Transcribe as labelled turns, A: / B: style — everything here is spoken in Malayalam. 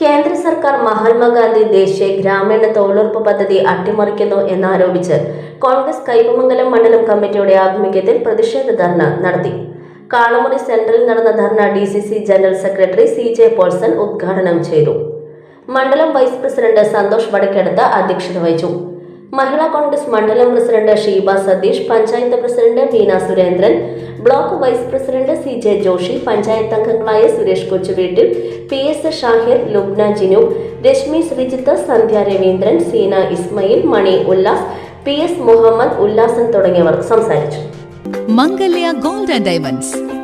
A: കേന്ദ്ര സർക്കാർ മഹാത്മാഗാന്ധി ദേശീയ ഗ്രാമീണ തൊഴിലുറപ്പ് പദ്ധതി അട്ടിമറിക്കുന്നു എന്നാരോപിച്ച് കോൺഗ്രസ് കൈപ്പമംഗലം മണ്ഡലം കമ്മിറ്റിയുടെ ആഭിമുഖ്യത്തിൽ പ്രതിഷേധ ധർണ നടത്തി. കാളമുറി സെന്ററിൽ നടന്ന dharna D C C general secretary C J Paulson ഉദ്ഘാടനം ചെയ്തു. മണ്ഡലം വൈസ് പ്രസിഡന്റ് സന്തോഷ് വടക്കെടുത്ത് അധ്യക്ഷത വഹിച്ചു. മഹിളാ കോൺഗ്രസ് മണ്ഡലം president Sheeba Satheesh panchayat president Meena Surendran block vice president C J Joshi panchayat അംഗങ്ങളായ Suresh Kochuveettil P S Shahir Lubna Jinu Rashmi Sreejith Sandhya Raveendran Seena Ismail Mani Ullas P S Muhammed Ullasan തുടങ്ങിയവർ സംസാരിച്ചു.
B: Mangalya gold and diamonds.